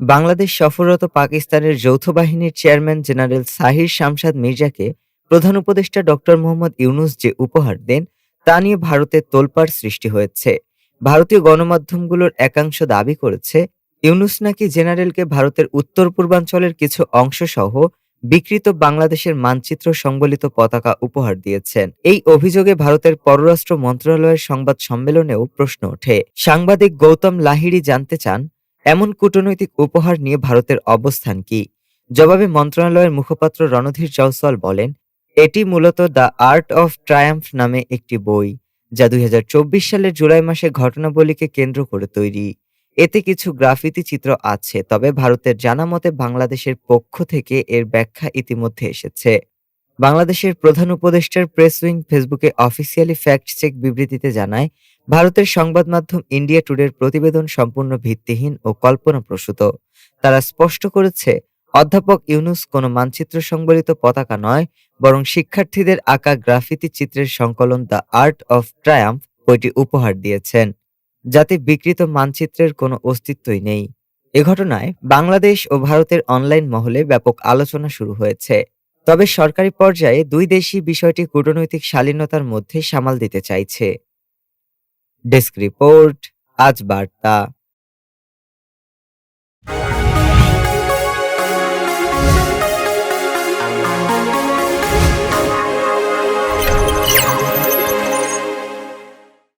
বাংলাদেশ সফররত পাকিস্তানের যৌথ বাহিনীর চেয়ারম্যান জেনারেল সাহির শামসাদ মির্জাকে প্রধান উপদেষ্টা ডক্টর মোহাম্মদ ইউনুস যে উপহার দেন, তা নিয়ে ভারতে তোলপাড় সৃষ্টি হয়েছে। ভারতীয় গণমাধ্যমগুলোর একাংশ দাবি করেছে, ইউনুস নাকি জেনারেলকে ভারতের উত্তর পূর্বাঞ্চলের কিছু অংশ সহ বিকৃত বাংলাদেশের মানচিত্র সংবলিত পতাকা উপহার দিয়েছেন। এই অভিযোগে ভারতের পররাষ্ট্র মন্ত্রণালয়ের সংবাদ সম্মেলনেও প্রশ্ন ওঠে। সাংবাদিক গৌতম লাহিড়ী জানতে চান এমন কূটনৈতিক উপহার নিয়ে ভারতের অবস্থান কি? জবাবে মন্ত্রণালয়ের মুখপাত্র রণধীর জয়সওয়াল বলেন, এটি মূলত দ্য আর্ট অফ ট্রায়াম্ফ নামে একটি বই, যা দুই হাজার চব্বিশ সালের জুলাই মাসে ঘটনাবলীকে কেন্দ্র করে তৈরি। এতে কিছু গ্রাফিতি চিত্র আছে, তবে ভারতের জানা মতে বাংলাদেশের পক্ষ থেকে এর ব্যাখ্যা ইতিমধ্যে এসেছে। বাংলাদেশের প্রধান উপদেষ্টার প্রেস উইং ফেসবুকে অফিসিয়ালি ফ্যাক্ট চেক বিবৃতিতে জানায়, ভারতের সংবাদ মাধ্যম ইন্ডিয়া টুডের প্রতিবেদন সম্পূর্ণ ভিত্তিহীন ও কল্পনাপ্রসূত। তারা স্পষ্ট করেছে, অধ্যাপক ইউনুস কোনো মানচিত্র সংবলিত পতাকা নয়, বরং শিক্ষার্থীদের আঁকা গ্রাফিতি চিত্রের সংকলন দ্য আর্ট অফ ট্রায়াম্ফ বইটি উপহার দিয়েছেন, যাতে বিকৃত মানচিত্রের কোনো অস্তিত্বই নেই। এ ঘটনায় বাংলাদেশ ও ভারতের অনলাইন মহলে ব্যাপক আলোচনা শুরু হয়েছে। তবে সরকারি পর্যায়ে দুই দেশই বিষয়টি কূটনৈতিক শালীনতার মধ্যে সামাল দিতে চাইছে। ডেস্ক রিপোর্ট, আজ বার্তা।